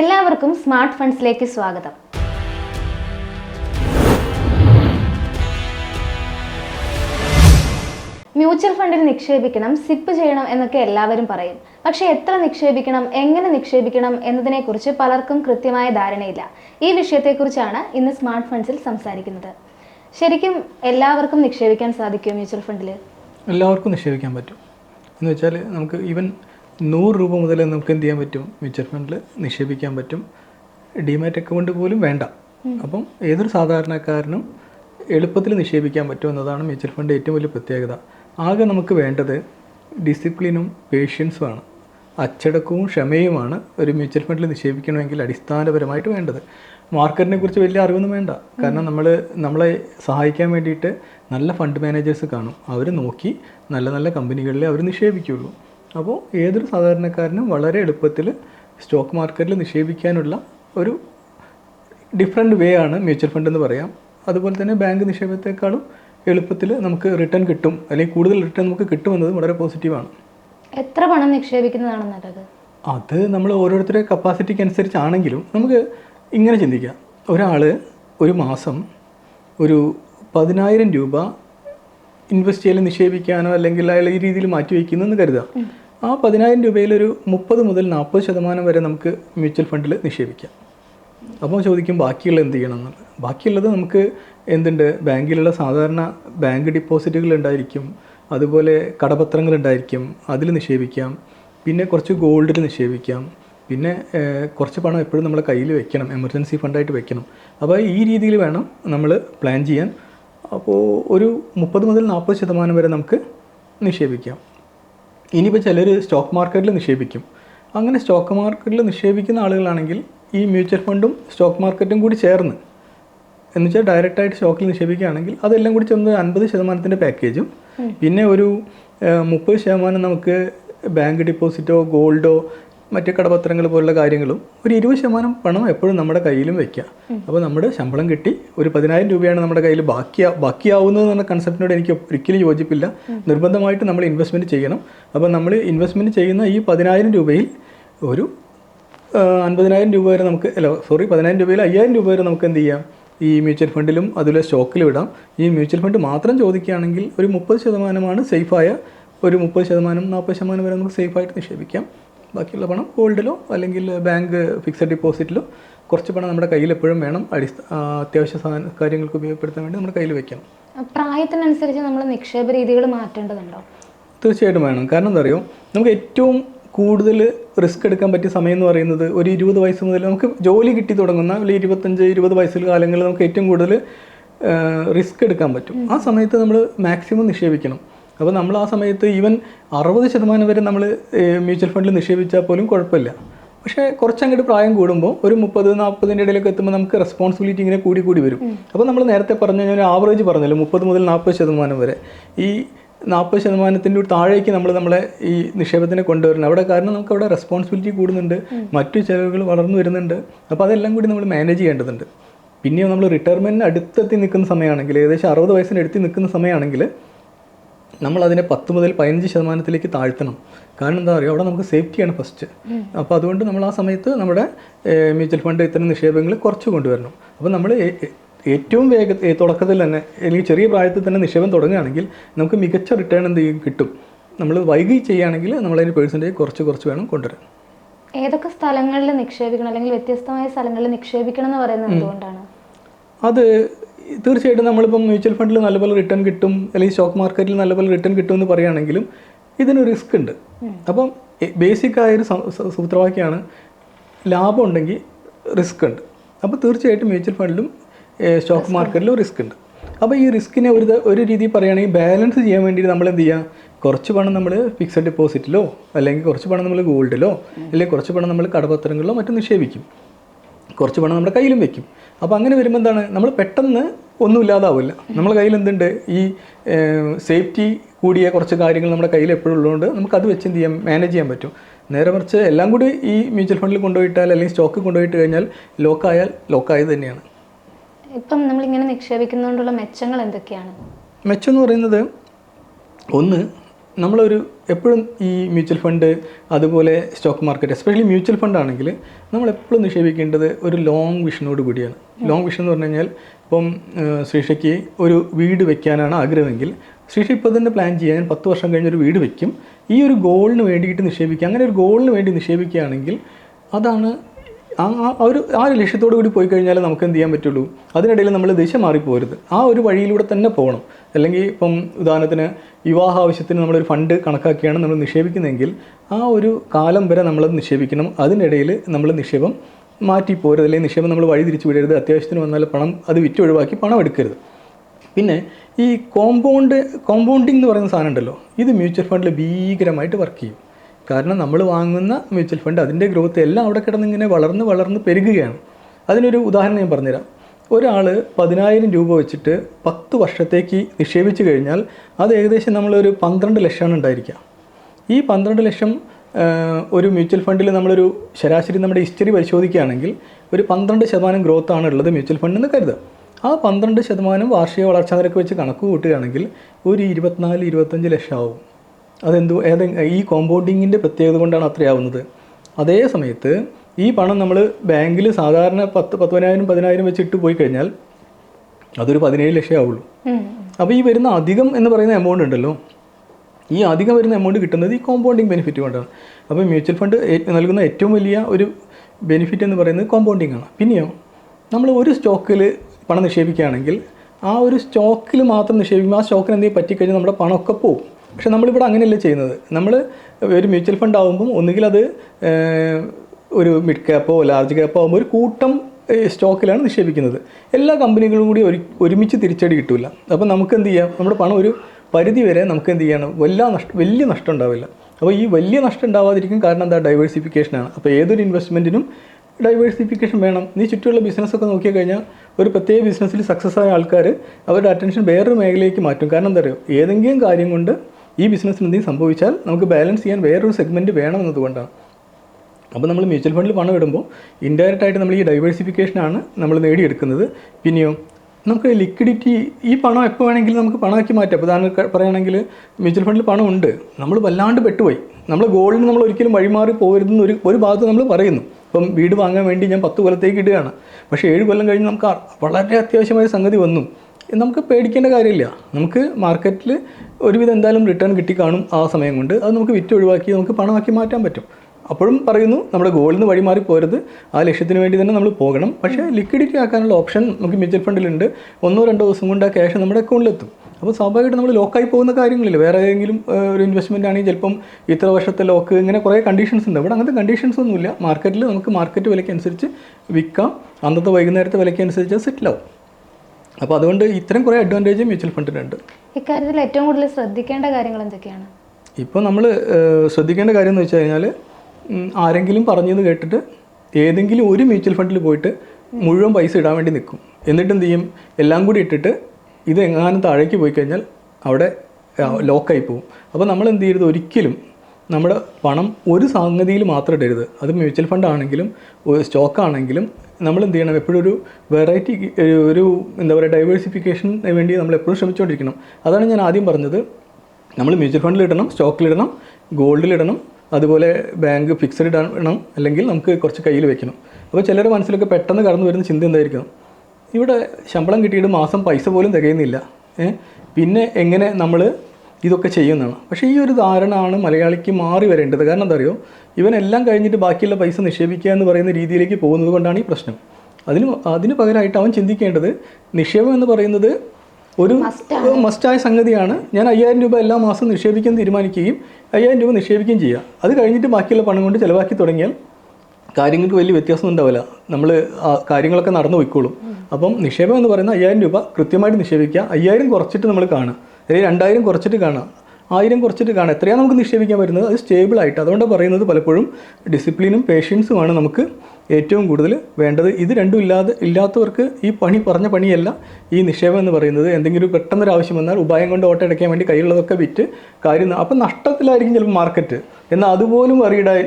എല്ലാവർക്കും സ്മാർട്ട് ഫണ്ട്സിലേക്ക് സ്വാഗതം. മ്യൂച്വൽ ഫണ്ടിൽ നിക്ഷേപിക്കണം സിപ്പ് ചെയ്യണം എന്നൊക്കെ എല്ലാവരും പറയും. പക്ഷെ എത്ര നിക്ഷേപിക്കണം എങ്ങനെ നിക്ഷേപിക്കണം എന്നതിനെക്കുറിച്ച് പലർക്കും കൃത്യമായ ധാരണയില്ല. ഈ വിഷയത്തെക്കുറിച്ചാണ് ഇന്ന് സ്മാർട്ട് ഫണ്ട്സിൽ സംസാരിക്കുന്നത്. ശരിക്കും എല്ലാവർക്കും നിക്ഷേപിക്കാൻ സാധിക്കുമോ മ്യൂച്വൽ ഫണ്ടിൽ എല്ലാവർക്കും നിക്ഷേപിക്കാൻ പറ്റും. എന്ന് വെച്ചാൽ നമുക്ക് ഈവൻ നൂറ് രൂപ മുതൽ നമുക്ക് എന്ത് ചെയ്യാൻ പറ്റും? മ്യൂച്വൽ ഫണ്ടിൽ നിക്ഷേപിക്കാൻ പറ്റും. ഡിമാറ്റ് അക്കൗണ്ട് പോലും വേണ്ട. അപ്പം ഏതൊരു സാധാരണക്കാരനും എളുപ്പത്തിൽ നിക്ഷേപിക്കാൻ പറ്റും എന്നതാണ് മ്യൂച്വൽ ഫണ്ട് ഏറ്റവും വലിയ പ്രത്യേകത. ആകെ നമുക്ക് വേണ്ടത് ഡിസിപ്ലിനും പേഷ്യൻസും ആണ്. അച്ചടക്കവും ക്ഷമയുമാണ് ഒരു മ്യൂച്വൽ ഫണ്ടിൽ നിക്ഷേപിക്കണമെങ്കിൽ അടിസ്ഥാനപരമായിട്ട് വേണ്ടത്. മാർക്കറ്റിനെ കുറിച്ച് വലിയ അറിവൊന്നും വേണ്ട. കാരണം നമ്മൾ നമ്മളെ സഹായിക്കാൻ വേണ്ടിയിട്ട് നല്ല ഫണ്ട് മാനേജേഴ്സ് കാണും. അവർ നോക്കി നല്ല നല്ല കമ്പനികളിൽ അവർ നിക്ഷേപിക്കുകയുള്ളൂ അപ്പോൾ ഏതൊരു സാധാരണക്കാരനും വളരെ എളുപ്പത്തിൽ സ്റ്റോക്ക് മാർക്കറ്റിൽ നിക്ഷേപിക്കാനുള്ള ഒരു ഡിഫറെന്റ് വേ ആണ് മ്യൂച്വൽ ഫണ്ട് എന്ന് പറയാം. അതുപോലെ തന്നെ ബാങ്ക് നിക്ഷേപത്തെക്കാളും എളുപ്പത്തിൽ നമുക്ക് റിട്ടേൺ കിട്ടും. അല്ലെങ്കിൽ കൂടുതൽ റിട്ടേൺ നമുക്ക് കിട്ടുമെന്നത് വളരെ പോസിറ്റീവാണ് എത്ര പണം നിക്ഷേപിക്കുന്നതാണ് നല്ലത്? അത് നമ്മൾ ഓരോരുത്തരുടെ കപ്പാസിറ്റിക്ക് അനുസരിച്ചാണെങ്കിലും നമുക്ക് ഇങ്ങനെ ചിന്തിക്കാം. ഒരാൾ ഒരു മാസം ഒരു പതിനായിരം രൂപ ഇൻവെസ്റ്റ് ചെയ്യൽ നിക്ഷേപിക്കാനോ അല്ലെങ്കിൽ അയാൾ ഈ രീതിയിൽ മാറ്റി വയ്ക്കുന്നു എന്ന് കരുതാം ആ പതിനായിരം രൂപയിൽ ഒരു മുപ്പത് മുതൽ നാൽപ്പത് ശതമാനം വരെ നമുക്ക് മ്യൂച്വൽ ഫണ്ടിൽ നിക്ഷേപിക്കാം. അപ്പോൾ ചോദിക്കും ബാക്കിയുള്ള എന്ത് ചെയ്യണം എന്നുള്ളത്. ബാക്കിയുള്ളത് നമുക്ക് എന്തുണ്ട്? ബാങ്കിലുള്ള സാധാരണ ബാങ്ക് ഡിപ്പോസിറ്റുകൾ ഉണ്ടായിരിക്കും അതുപോലെ കടപത്രങ്ങൾ ഉണ്ടായിരിക്കും അതിൽ നിക്ഷേപിക്കാം പിന്നെ കുറച്ച് ഗോൾഡിൽ നിക്ഷേപിക്കാം പിന്നെ കുറച്ച് പണം എപ്പോഴും നമ്മളെ കയ്യിൽ വെക്കണം എമർജൻസി ഫണ്ടായിട്ട് വെക്കണം. അപ്പോൾ ഈ രീതിയിൽ വേണം നമ്മൾ പ്ലാൻ ചെയ്യാൻ. അപ്പോൾ ഒരു മുപ്പത് മുതൽ നാൽപ്പത് ശതമാനം വരെ നമുക്ക് നിക്ഷേപിക്കാം. ഇനിയിപ്പോൾ ചിലർ സ്റ്റോക്ക് മാർക്കറ്റിൽ നിക്ഷേപിക്കും. അങ്ങനെ സ്റ്റോക്ക് മാർക്കറ്റിൽ നിക്ഷേപിക്കുന്ന ആളുകളാണെങ്കിൽ ഈ മ്യൂച്വൽ ഫണ്ടും സ്റ്റോക്ക് മാർക്കറ്റും കൂടി ചേർന്ന് എന്ന് വെച്ചാൽ ഡയറക്റ്റായിട്ട് സ്റ്റോക്കിൽ നിക്ഷേപിക്കുകയാണെങ്കിൽ അതെല്ലാം കൂടി ചെന്ന് അൻപത് ശതമാനത്തിന്റെ പാക്കേജും പിന്നെ ഒരു മുപ്പത് ശതമാനം നമുക്ക് ബാങ്ക് ഡിപ്പോസിറ്റോ ഗോൾഡോ മറ്റ് കടപത്രങ്ങൾ പോലുള്ള കാര്യങ്ങളും ഒരു ഇരുപത് ശതമാനം പണം എപ്പോഴും നമ്മുടെ കയ്യിലും വെക്കാം അപ്പോൾ നമ്മുടെ ശമ്പളം കിട്ടി ഒരു പതിനായിരം രൂപയാണ് നമ്മുടെ കയ്യിൽ ബാക്കി ബാക്കിയാവുന്നത് എന്ന കൺസെപ്റ്റിനോട് എനിക്ക് ഒരിക്കലും യോജിപ്പില്ല. നിർബന്ധമായിട്ട് നമ്മൾ ഇൻവെസ്റ്റ്മെന്റ് ചെയ്യണം. അപ്പോൾ നമ്മൾ ഇൻവെസ്റ്റ്മെന്റ് ചെയ്യുന്ന ഈ പതിനായിരം രൂപയിൽ ഒരു അൻപതിനായിരം രൂപ വരെ നമുക്ക് അല്ല സോറി പതിനായിരം രൂപയിൽ അയ്യായിരം രൂപ വരെ നമുക്ക് എന്ത് ചെയ്യാം? ഈ മ്യൂച്വൽ ഫണ്ടിലും അതുപോലെ സ്റ്റോക്കിലും ഇടാം. ഈ മ്യൂച്വൽ ഫണ്ട് മാത്രം ചോദിക്കുകയാണെങ്കിൽ ഒരു മുപ്പത് ശതമാനമാണ് സേഫായ ഒരു മുപ്പത് ശതമാനം നാൽപ്പത് ശതമാനം വരെ നമുക്ക് സേഫായിട്ട് നിക്ഷേപിക്കാം. ബാക്കിയുള്ള പണം ഗോൾഡിലോ അല്ലെങ്കിൽ ബാങ്ക് ഫിക്സഡ് ഡിപ്പോസിറ്റിലോ കുറച്ച് പണം നമ്മുടെ കയ്യിൽ എപ്പോഴും വേണം. അടിസ്ഥ അത്യാവശ്യ സാധന കാര്യങ്ങൾക്ക് ഉപയോഗപ്പെടുത്താൻ വേണ്ടി നമ്മുടെ കയ്യിൽ വെക്കണം പ്രായത്തിനനുസരിച്ച് നമ്മൾ നിക്ഷേപ രീതികൾ മാറ്റേണ്ടതുണ്ടോ? തീർച്ചയായിട്ടും വേണം. കാരണം എന്താ അറിയോ? നമുക്ക് ഏറ്റവും കൂടുതൽ റിസ്ക് എടുക്കാൻ പറ്റിയ സമയം എന്ന് പറയുന്നത് ഒരു ഇരുപത് വയസ്സ് മുതൽ നമുക്ക് ജോലി കിട്ടി തുടങ്ങുന്ന അല്ലെങ്കിൽ ഇരുപത്തഞ്ച് ഇരുപത് വയസ്സിൽ കാലങ്ങളിൽ നമുക്ക് ഏറ്റവും കൂടുതൽ റിസ്ക് എടുക്കാൻ പറ്റും. ആ സമയത്ത് നമ്മൾ മാക്സിമം നിക്ഷേപിക്കണം. അപ്പോൾ നമ്മൾ ആ സമയത്ത് ഈവൻ അറുപത് ശതമാനം വരെ നമ്മൾ മ്യൂച്വൽ ഫണ്ടിൽ നിക്ഷേപിച്ചാൽ പോലും കുഴപ്പമില്ല. പക്ഷേ കുറച്ചങ്ങോട്ട് പ്രായം കൂടുമ്പോൾ ഒരു മുപ്പത് നാൽപ്പതിന്റെ ഇടയിലൊക്കെ എത്തുമ്പോൾ നമുക്ക് റെസ്പോൺസിബിലിറ്റി ഇങ്ങനെ കൂടി കൂടി വരും. അപ്പോൾ നമ്മൾ നേരത്തെ പറഞ്ഞ ഞാൻ ഒരു ആവറേജ് പറഞ്ഞല്ലോ മുപ്പത് മുതൽ നാൽപ്പത് ശതമാനം വരെ. ഈ നാൽപ്പത് ശതമാനത്തിന്റെ താഴേക്ക് നമ്മൾ നമ്മളെ ഈ നിക്ഷേപത്തിനെ കൊണ്ടുവരണം അവിടെ കാരണം നമുക്ക് അവിടെ റെസ്പോൺസിബിലിറ്റി കൂടുന്നുണ്ട് മറ്റു ചിലവുകൾ വളർന്നു വരുന്നുണ്ട്. അപ്പോൾ അതെല്ലാം കൂടി നമ്മൾ മാനേജ് ചെയ്യേണ്ടതുണ്ട്. പിന്നെയോ നമ്മൾ റിട്ടയർമെന്റിന് അടുത്തെത്തി നിൽക്കുന്ന സമയമാണെങ്കിൽ ഏകദേശം അറുപത് വയസ്സിന് അടുത്ത് നിൽക്കുന്ന സമയമാണെങ്കിൽ നമ്മൾ അതിനെ പത്ത് മുതൽ പതിനഞ്ച് ശതമാനത്തിലേക്ക് താഴ്ത്തണം. കാരണം എന്താ പറയുക അവിടെ നമുക്ക് സേഫ്റ്റിയാണ് ഫസ്റ്റ്. അപ്പോൾ അതുകൊണ്ട് നമ്മൾ ആ സമയത്ത് നമ്മുടെ മ്യൂച്വൽ ഫണ്ട് ഇത്തരം നിക്ഷേപങ്ങൾ കുറച്ച് കൊണ്ടുവരണം. അപ്പോൾ നമ്മൾ ഏറ്റവും വേഗ തുടക്കത്തിൽ തന്നെ അല്ലെങ്കിൽ ചെറിയ പ്രായത്തിൽ തന്നെ നിക്ഷേപം തുടങ്ങുകയാണെങ്കിൽ നമുക്ക് മികച്ച റിട്ടേൺ എന്ത് ചെയ്യും? കിട്ടും. നമ്മൾ വൈകി ചെയ്യുകയാണെങ്കിൽ നമ്മളതിന് പേഴ്സന്റേജ് കുറച്ച് കുറച്ച് വേണം കൊണ്ടുവരാൻ. ഏതൊക്കെ സ്ഥലങ്ങളിൽ നിക്ഷേപിക്കണം? അല്ലെങ്കിൽ വ്യത്യസ്തമായ സ്ഥലങ്ങളിൽ നിക്ഷേപിക്കണം എന്ന് പറയുന്നത് എന്തുകൊണ്ടാണ്? അത് തീർച്ചയായിട്ടും നമ്മളിപ്പം മ്യൂച്വൽ ഫണ്ടിൽ നല്ലപോലെ റിട്ടേൺ കിട്ടും അല്ലെങ്കിൽ സ്റ്റോക്ക് മാർക്കറ്റിൽ നല്ലപോലെ റിട്ടേൺ കിട്ടും എന്ന് പറയുകയാണെങ്കിലും ഇതിനൊരു റിസ്ക് ഉണ്ട്. അപ്പം ബേസിക് ആയൊരു സൂത്രവാക്യമാണ് ലാഭം ഉണ്ടെങ്കിൽ റിസ്ക് ഉണ്ട്. അപ്പോൾ തീർച്ചയായിട്ടും മ്യൂച്വൽ ഫണ്ടിലും സ്റ്റോക്ക് മാർക്കറ്റിലും റിസ്ക് ഉണ്ട്. അപ്പോൾ ഈ റിസ്കിനെ ഒരു ഒരു രീതി പറയുകയാണെങ്കിൽ ബാലൻസ് ചെയ്യാൻ വേണ്ടിയിട്ട് നമ്മൾ എന്ത് ചെയ്യുക കുറച്ച് പണം നമ്മൾ ഫിക്സഡ് ഡെപ്പോസിറ്റിലോ അല്ലെങ്കിൽ കുറച്ച് പണം നമ്മൾ ഗോൾഡിലോ അല്ലെങ്കിൽ കുറച്ച് പണം നമ്മൾ കടപത്രങ്ങളിലോ മറ്റും നിക്ഷേപിക്കും. കുറച്ച് പണം നമ്മുടെ കയ്യിലും വെക്കും. അപ്പോൾ അങ്ങനെ വരുമ്പോൾ എന്താണ്? നമ്മൾ പെട്ടെന്ന് ഒന്നും ഇല്ലാതാവില്ല. നമ്മുടെ കയ്യിൽ എന്തുണ്ട്? ഈ സേഫ്റ്റി കൂടിയ കുറച്ച് കാര്യങ്ങൾ നമ്മുടെ കയ്യിൽ എപ്പോഴും ഉള്ളതുകൊണ്ട് നമുക്ക് അത് വെച്ച് എന്ത് ചെയ്യാം? മാനേജ് ചെയ്യാൻ പറ്റും. നേരെ മറിച്ച് എല്ലാം കൂടി ഈ മ്യൂച്വൽ ഫണ്ടിൽ കൊണ്ടുപോയിട്ടാൽ അല്ലെങ്കിൽ സ്റ്റോക്ക് കൊണ്ടുപോയിട്ട് കഴിഞ്ഞാൽ ലോക്കായാൽ ലോക്കായത് തന്നെയാണ്. ഇപ്പം നമ്മളിങ്ങനെ നിക്ഷേപിക്കുന്നതുകൊണ്ടുള്ള മെച്ചങ്ങൾ എന്തൊക്കെയാണ്? മെച്ചം എന്ന് പറയുന്നത് ഒന്ന് നമ്മളൊരു എപ്പോഴും ഈ മ്യൂച്വൽ ഫണ്ട് അതുപോലെ stock market especially mutual fund ആണെങ്കിൽ നമ്മൾ എപ്പോഴും നിക്ഷേപിക്കേണ്ടത് ഒരു ലോങ് വിഷനോട് കൂടിയാണ്. ലോങ് വിഷൻ എന്ന് പറഞ്ഞു കഴിഞ്ഞാൽ ഇപ്പം ശ്രീഷയ്ക്ക് ഒരു വീട് വെക്കാനാണ് ആഗ്രഹമെങ്കിൽ ശ്രീഷ ഇപ്പോൾ തന്നെ പ്ലാൻ ചെയ്യാൻ ഞാൻ പത്ത് വർഷം കഴിഞ്ഞ് ഒരു വീട് വെക്കും. ഈ ഒരു ഗോളിന് വേണ്ടിയിട്ട് നിക്ഷേപിക്കുക. അങ്ങനെ ഒരു ഗോളിന് വേണ്ടി നിക്ഷേപിക്കുകയാണെങ്കിൽ അതാണ് ആ ആ- ഒരു ആ ഒരു ലക്ഷ്യത്തോടു കൂടി പോയി കഴിഞ്ഞാൽ നമുക്ക് എന്ത് ചെയ്യാൻ പറ്റുള്ളൂ? അതിനിടയിൽ നമ്മൾ ദിശ മാറിപ്പോരുത്. ആ ഒരു വഴിയിലൂടെ തന്നെ പോകണം. അല്ലെങ്കിൽ ഇപ്പം ഉദാഹരണത്തിന് വിവാഹ ആവശ്യത്തിന് നമ്മളൊരു ഫണ്ട് കണക്കാക്കിയാണ് നമ്മൾ നിക്ഷേപിക്കുന്നതെങ്കിൽ ആ ഒരു കാലം വരെ നമ്മൾ നിക്ഷേപിക്കണം. അതിനിടയിൽ നമ്മൾ നിക്ഷേപം മാറ്റി പോരുത് അല്ലെങ്കിൽ നിക്ഷേപം നമ്മൾ വഴി തിരിച്ചു വിടരുത്. അത്യാവശ്യത്തിന് വന്നാൽ പണം അത് വിറ്റ് ഒഴിവാക്കി പണം എടുക്കരുത്. പിന്നെ ഈ കോമ്പൗണ്ട് കോമ്പൗണ്ടിങ് എന്ന് പറയുന്ന സാധനം ഉണ്ടല്ലോ. ഇത് മ്യൂച്വൽ ഫണ്ടിൽ ഭീകരമായിട്ട് വർക്ക് ചെയ്യും. കാരണം നമ്മൾ വാങ്ങുന്ന മ്യൂച്വൽ ഫണ്ട് അതിന്റെ ഗ്രോത്ത് എല്ലാം അവിടെ കിടന്നിങ്ങനെ വളർന്ന് വളർന്ന് പെരുകുകയാണ്. അതിനൊരു ഉദാഹരണം ഞാൻ പറഞ്ഞുതരാം. ഒരാൾ പതിനായിരം രൂപ വെച്ചിട്ട് പത്ത് വർഷത്തേക്ക് നിക്ഷേപിച്ചു കഴിഞ്ഞാൽ അത് ഏകദേശം നമ്മളൊരു പന്ത്രണ്ട് ലക്ഷമാണ് ഉണ്ടായിരിക്കുക. ഈ പന്ത്രണ്ട് ലക്ഷം ഒരു മ്യൂച്വൽ ഫണ്ടിൽ നമ്മളൊരു ശരാശരി നമ്മുടെ ഹിസ്റ്ററി പരിശോധിക്കുകയാണെങ്കിൽ ഒരു പന്ത്രണ്ട് ശതമാനം ഗ്രോത്ത് ആണ് ഉള്ളത് മ്യൂച്വൽ ഫണ്ട് എന്ന് കരുതുക. ആ പന്ത്രണ്ട് ശതമാനം വാർഷിക വളർച്ചാ നിരക്ക് വെച്ച് കണക്ക് കൂട്ടുകയാണെങ്കിൽ ഒരു ഇരുപത്തിനാല് ഇരുപത്തഞ്ച് ലക്ഷം ആവും അതെന്തോ ഏതെ ഈ കോമ്പൗണ്ടിങ്ങിന്റെ പ്രത്യേകത കൊണ്ടാണ് അത്രയാവുന്നത്. അതേ സമയത്ത് ഈ പണം നമ്മൾ ബാങ്കിൽ സാധാരണ പത്ത് പതിനായിരം പതിനായിരം വെച്ചിട്ട് പോയി കഴിഞ്ഞാൽ അതൊരു പതിനേഴ് ലക്ഷം ആവുള്ളൂ. അപ്പോൾ ഈ വരുന്ന അധികം എന്ന് പറയുന്ന എമൗണ്ട് ഉണ്ടല്ലോ. ഈ അധികം വരുന്ന എമൗണ്ട് കിട്ടുന്നത് ഈ കോമ്പൗണ്ടിങ് ബെനിഫിറ്റ് കൊണ്ടാണ്. അപ്പോൾ മ്യൂച്വൽ ഫണ്ട് നൽകുന്ന ഏറ്റവും വലിയ ഒരു ബെനിഫിറ്റ് എന്ന് പറയുന്നത് കോമ്പൗണ്ടിങ് ആണ്. പിന്നെയോ നമ്മൾ ഒരു സ്റ്റോക്കിൽ പണം നിക്ഷേപിക്കുകയാണെങ്കിൽ ആ ഒരു സ്റ്റോക്കിൽ മാത്രം നിക്ഷേപിക്കുമ്പോൾ ആ സ്റ്റോക്കിന് എന്തെങ്കിലും പറ്റിക്കഴിഞ്ഞാൽ നമ്മുടെ പണമൊക്കെ പോകും പക്ഷെ നമ്മളിവിടെ അങ്ങനെയല്ല ചെയ്യുന്നത്. നമ്മൾ ഒരു മ്യൂച്വൽ ഫണ്ട് ആകുമ്പം ഒന്നുകിൽ അത് ഒരു മിഡ് ക്യാപ്പോ ലാർജ് ക്യാപ്പോ ആകുമ്പോൾ ഒരു കൂട്ടം സ്റ്റോക്കിലാണ് നിക്ഷേപിക്കുന്നത്. എല്ലാ കമ്പനികളും കൂടി ഒരു ഒരുമിച്ച് തിരിച്ചടി കിട്ടില്ല അപ്പോൾ നമുക്ക് എന്ത് ചെയ്യാം? നമ്മുടെ പണം ഒരു പരിധി വരെ നമുക്ക് എന്ത് ചെയ്യണം? വലിയ നഷ്ടം വലിയ നഷ്ടം ഉണ്ടാവില്ല. അപ്പോൾ ഈ വലിയ നഷ്ടം ഉണ്ടാവാതിരിക്കും കാരണം എന്താ? ഡൈവേഴ്സിഫിക്കേഷനാണ് അപ്പോൾ ഏതൊരു ഇൻവെസ്റ്റ്മെന്റിനും ഡൈവേഴ്സിഫിക്കേഷൻ വേണം. നീ ചുറ്റുമുള്ള ബിസിനസ്സൊക്കെ നോക്കിക്കഴിഞ്ഞാൽ ഒരു പ്രത്യേക ബിസിനസ്സിൽ സക്സസ് ആയ ആൾക്കാർ അവരുടെ അറ്റൻഷൻ വേറൊരു മേഖലയിലേക്ക് മാറ്റും. കാരണം എന്താ പറയുക ഏതെങ്കിലും കാര്യം കൊണ്ട് ഈ ബിസിനസ്സിന് എന്തെങ്കിലും സംഭവിച്ചാൽ നമുക്ക് ബാലൻസ് ചെയ്യാൻ വേറൊരു സെഗ്മെന്റ് വേണമെന്നതുകൊണ്ടാണ്. അപ്പോൾ നമ്മൾ മ്യൂച്വൽ ഫണ്ടിൽ പണം ഇടുമ്പോൾ ഇൻഡയറക്റ്റ് ആയിട്ട് നമ്മൾ ഈ ഡൈവേഴ്സിഫിക്കേഷനാണ് നമ്മൾ നേടിയെടുക്കുന്നത്. പിന്നെയോ നമുക്ക് ലിക്വിഡിറ്റി ഈ പണം എപ്പോൾ വേണമെങ്കിലും നമുക്ക് പണമാക്കി മാറ്റാം. അപ്പോൾ ഉദാഹരണം പറയുകയാണെങ്കിൽ മ്യൂച്വൽ ഫണ്ടിൽ പണം ഉണ്ട്. നമ്മൾ വല്ലാണ്ട് പെട്ടുപോയി. നമ്മൾ ഗോൾഡിന് നമ്മൾ ഒരിക്കലും വഴിമാറി പോകരുതെന്ന് ഒരു ഒരു ഭാഗത്ത് നമ്മൾ പറയുന്നു. ഇപ്പം വീട് വാങ്ങാൻ വേണ്ടി ഞാൻ പത്ത് കൊല്ലത്തേക്ക് ഇടുകയാണ്. പക്ഷേ ഏഴ് കൊല്ലം കഴിഞ്ഞ് നമുക്ക് വളരെ അത്യാവശ്യമായ സംഗതി വന്നു. നമുക്ക് പേടിക്കേണ്ട കാര്യമില്ല. നമുക്ക് മാർക്കറ്റിൽ ഒരുവിധം എന്തായാലും റിട്ടേൺ കിട്ടിക്കാണും ആ സമയം കൊണ്ട്. അത് നമുക്ക് വിറ്റ് ഒഴിവാക്കി നമുക്ക് പണമാക്കി മാറ്റാൻ പറ്റും. അപ്പോഴും പറയുന്നു നമ്മുടെ ഗോളിൽ നിന്ന് വഴിമാറി പോരുത്. ആ ലക്ഷ്യത്തിന് വേണ്ടി തന്നെ നമ്മൾ പോകണം. പക്ഷേ ലിക്വിഡിറ്റി ആക്കാനുള്ള ഓപ്ഷൻ നമുക്ക് മ്യൂച്വൽ ഫണ്ടിലുണ്ട് ഒന്നോ രണ്ടോ ദിവസം കൊണ്ട് ആ ക്യാഷ് നമ്മുടെ അക്കൗണ്ടിലെത്തും അപ്പോൾ സ്വാഭാവികമായിട്ട് നമ്മൾ ലോക്കായി പോകുന്ന കാര്യങ്ങളില്ല. വേറെ ഏതെങ്കിലും ഒരു ഇൻവെസ്റ്റ്മെന്റ് ആണെങ്കിൽ ചിലപ്പം ഇത്ര വർഷത്തെ ലോക്ക് ഇങ്ങനെ കുറേ കണ്ടീഷൻസ് ഉണ്ട്. ഇവിടെ അങ്ങനത്തെ കണ്ടീഷൻസ് ഒന്നുമില്ല. മാർക്കറ്റിൽ നമുക്ക് മാർക്കറ്റ് വിലയ്ക്ക് അനുസരിച്ച് വിൽക്കാം. അന്നത്തെ വൈകുന്നേരത്തെ വിലയ്ക്ക് അനുസരിച്ച് സെറ്റിൽ ആവും. അപ്പോൾ അതുകൊണ്ട് ഇത്തരം കുറേ അഡ്വാന്റേജ് മ്യൂച്വൽ ഫണ്ടിനുണ്ട് ഇക്കാര്യത്തിൽ ഏറ്റവും കൂടുതൽ ശ്രദ്ധിക്കേണ്ട കാര്യങ്ങൾ എന്തൊക്കെയാണ്? ഇപ്പോൾ നമ്മൾ ശ്രദ്ധിക്കേണ്ട കാര്യം എന്ന് വെച്ച് കഴിഞ്ഞാൽ ആരെങ്കിലും പറഞ്ഞത് കേട്ടിട്ട് ഏതെങ്കിലും ഒരു മ്യൂച്വൽ ഫണ്ടിൽ പോയിട്ട് മുഴുവൻ പൈസ ഇടാൻ വേണ്ടി നിൽക്കും എന്നിട്ട് എന്ത് ചെയ്യും? എല്ലാം കൂടി ഇട്ടിട്ട് ഇത് എങ്ങാനും താഴേക്ക് പോയി കഴിഞ്ഞാൽ അവിടെ ലോക്കായി പോകും അപ്പോൾ നമ്മൾ എന്ത് ചെയ്യരുത്? ഒരിക്കലും നമ്മുടെ പണം ഒരു സംഗതിയിൽ മാത്രം ഇടരുത്. അത് മ്യൂച്വൽ ഫണ്ട് ആണെങ്കിലും സ്റ്റോക്ക് ആണെങ്കിലും നമ്മൾ എന്ത് ചെയ്യണം എപ്പോഴും ഒരു വെറൈറ്റി ഒരു എന്താ പറയുക ഡൈവേഴ്സിഫിക്കേഷന് വേണ്ടി നമ്മൾ എപ്പോഴും ശ്രമിച്ചുകൊണ്ടിരിക്കണം അതാണ് ഞാൻ ആദ്യം പറഞ്ഞത്. നമ്മൾ മ്യൂച്വൽ ഫണ്ടിൽ ഇടണം സ്റ്റോക്കിലിടണം ഗോൾഡിലിടണം അതുപോലെ ബാങ്ക് ഫിക്സഡ് ഇടണം അല്ലെങ്കിൽ നമുക്ക് കുറച്ച് കയ്യിൽ വെക്കണം. അപ്പോൾ ചിലരുടെ മനസ്സിലൊക്കെ പെട്ടെന്ന് കടന്നു വരുന്ന ചിന്ത എന്തായിരിക്കും? ഇവിടെ ശമ്പളം കിട്ടിയിട്ട് മാസം പൈസ പോലും തികയുന്നില്ല. പിന്നെ എങ്ങനെ നമ്മൾ ഇതൊക്കെ ചെയ്യുന്നതാണ്. പക്ഷേ ഈ ഒരു ധാരണയാണ് ആണ് മലയാളിക്ക് മാറി വരേണ്ടത്. കാരണം എന്താ അറിയോ ഇവനെല്ലാം കഴിഞ്ഞിട്ട് ബാക്കിയുള്ള പൈസ നിക്ഷേപിക്കുക എന്ന് പറയുന്ന രീതിയിലേക്ക് പോകുന്നത് കൊണ്ടാണ് ഈ പ്രശ്നം. അതിന് അതിന് പകരമായിട്ട് അവൻ ചിന്തിക്കേണ്ടത് നിക്ഷേപം എന്ന് പറയുന്നത് ഒരു മസ്റ്റായ സംഗതിയാണ്. ഞാൻ അയ്യായിരം രൂപ എല്ലാ മാസം നിക്ഷേപിക്കാൻ തീരുമാനിക്കുകയും അയ്യായിരം രൂപ നിക്ഷേപിക്കുകയും ചെയ്യുക അത് കഴിഞ്ഞിട്ട് ബാക്കിയുള്ള പണം കൊണ്ട് ചിലവാക്കി തുടങ്ങിയാൽ കാര്യങ്ങൾക്ക് വലിയ വ്യത്യാസം ഉണ്ടാവില്ല. നമ്മൾ കാര്യങ്ങളൊക്കെ നടന്നു പോയിക്കോളും. അപ്പം നിക്ഷേപം എന്ന് പറയുന്ന അയ്യായിരം രൂപ കൃത്യമായിട്ട് നിക്ഷേപിക്കുക അയ്യായിരം കുറച്ചിട്ട് നമ്മൾ കാണുക. അല്ലെങ്കിൽ രണ്ടായിരം കുറച്ചിട്ട് കാണാം. ആയിരം കുറച്ചിട്ട് കാണാം. എത്രയാണ് നമുക്ക് നിക്ഷേപിക്കാൻ പറ്റുന്നത്? അത് സ്റ്റേബിൾ ആയിട്ട്. അതുകൊണ്ടാണ് പറയുന്നത് പലപ്പോഴും ഡിസിപ്ലിനും പേഷ്യൻസുമാണ് നമുക്ക് ഏറ്റവും കൂടുതൽ വേണ്ടത്. ഇത് രണ്ടും ഇല്ലാതെ ഇല്ലാത്തവർക്ക് ഈ പണി പറഞ്ഞ പണിയല്ല ഈ നിക്ഷേപം എന്ന് പറയുന്നത്. എന്തെങ്കിലും പെട്ടെന്നൊരു ആവശ്യം വന്നാൽ ഉപായം കൊണ്ട് ഓട്ടം അടയ്ക്കാൻ വേണ്ടി കയ്യിലുള്ളതൊക്കെ വിറ്റ് കാര്യം അപ്പം നഷ്ടത്തിലായിരിക്കും ചിലപ്പോൾ മാർക്കറ്റ് എന്നാൽ അതുപോലും അറിയിടായി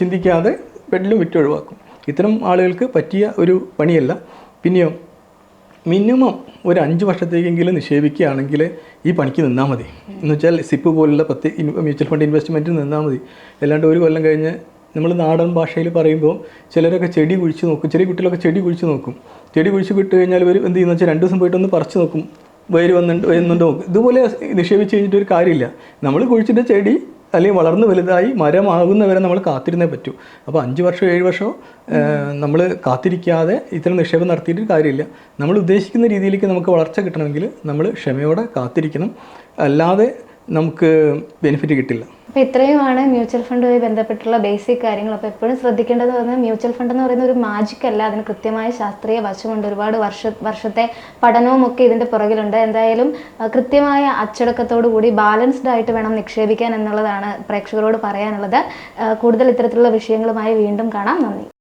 ചിന്തിക്കാതെ ബെഡിലും വിറ്റ് ഒഴിവാക്കും. ഇത്തരം ആളുകൾക്ക് പറ്റിയ ഒരു പണിയല്ല. പിന്നെയോ മിനിമം ഒരു അഞ്ച് വർഷത്തേക്കെങ്കിലും നിക്ഷേപിക്കുകയാണെങ്കിൽ ഈ പണിക്ക് നിന്നാൽ മതി. എന്ന് വെച്ചാൽ സിപ്പ് പോലുള്ള പത്ത് മ്യൂച്വൽ ഫണ്ട് ഇൻവെസ്റ്റ്മെന്റിൽ നിന്നാൽ മതി. അല്ലാണ്ട് ഒരു കൊല്ലം കഴിഞ്ഞ് നമ്മൾ നാടൻ ഭാഷയിൽ പറയുമ്പോൾ ചിലരൊക്കെ ചെടി കുഴിച്ച് നോക്കും. ചെറിയ കുട്ടികളൊക്കെ ചെടി കുഴിച്ച് നോക്കും. ചെടി കുഴിച്ച് വിട്ട് കഴിഞ്ഞാൽ ഇവർ എന്ത് ചെയ്യുന്ന വെച്ചാൽ രണ്ട് ദിവസം പോയിട്ട് ഒന്ന് പറിച്ച് നോക്കും. വേര് വന്നിട്ട് വരുന്നുണ്ടോ? ഇതുപോലെ നിക്ഷേപിച്ച് കഴിഞ്ഞിട്ട് ഒരു കാര്യമില്ല. നമ്മൾ കുഴിച്ചിട്ട് ചെടി അല്ലെങ്കിൽ വളർന്ന് വലുതായി മരമാകുന്നവരെ നമ്മൾ കാത്തിരുന്നേ പറ്റൂ. അപ്പോൾ അഞ്ച് വർഷം ഏഴ് വർഷമോ നമ്മൾ കാത്തിരിക്കാതെ ഇത്തരം നിക്ഷേപം നടത്തിയിട്ട് കാര്യമില്ല. നമ്മൾ ഉദ്ദേശിക്കുന്ന രീതിയിലേക്ക് നമുക്ക് വളർച്ച കിട്ടണമെങ്കിൽ നമ്മൾ ക്ഷമയോടെ കാത്തിരിക്കണം. അല്ലാതെ നമുക്ക് ബെനിഫിറ്റ് കിട്ടില്ല. അപ്പോൾ ഇത്രയുമാണ് മ്യൂച്വൽ ഫണ്ടുമായി ബന്ധപ്പെട്ടുള്ള ബേസിക് കാര്യങ്ങൾ. അപ്പോൾ എപ്പോഴും ശ്രദ്ധിക്കേണ്ടത് പറഞ്ഞാൽ മ്യൂച്വൽ ഫണ്ട് എന്ന് പറയുന്ന ഒരു മാജിക് അല്ല. അതിന് കൃത്യമായ ശാസ്ത്രീയ വശമുണ്ട്. ഒരുപാട് വർഷ വർഷത്തെ പഠനവും ഒക്കെ ഇതിന്റെ പുറകിലുണ്ട്. എന്തായാലും കൃത്യമായ അച്ചടക്കത്തോടു കൂടി ബാലൻസ്ഡ് ആയിട്ട് വേണം നിക്ഷേപിക്കാൻ എന്നുള്ളതാണ് പ്രേക്ഷകരോട് പറയാനുള്ളത്. കൂടുതൽ ഇത്തരത്തിലുള്ള വിഷയങ്ങളുമായി വീണ്ടും കാണാം. നന്ദി.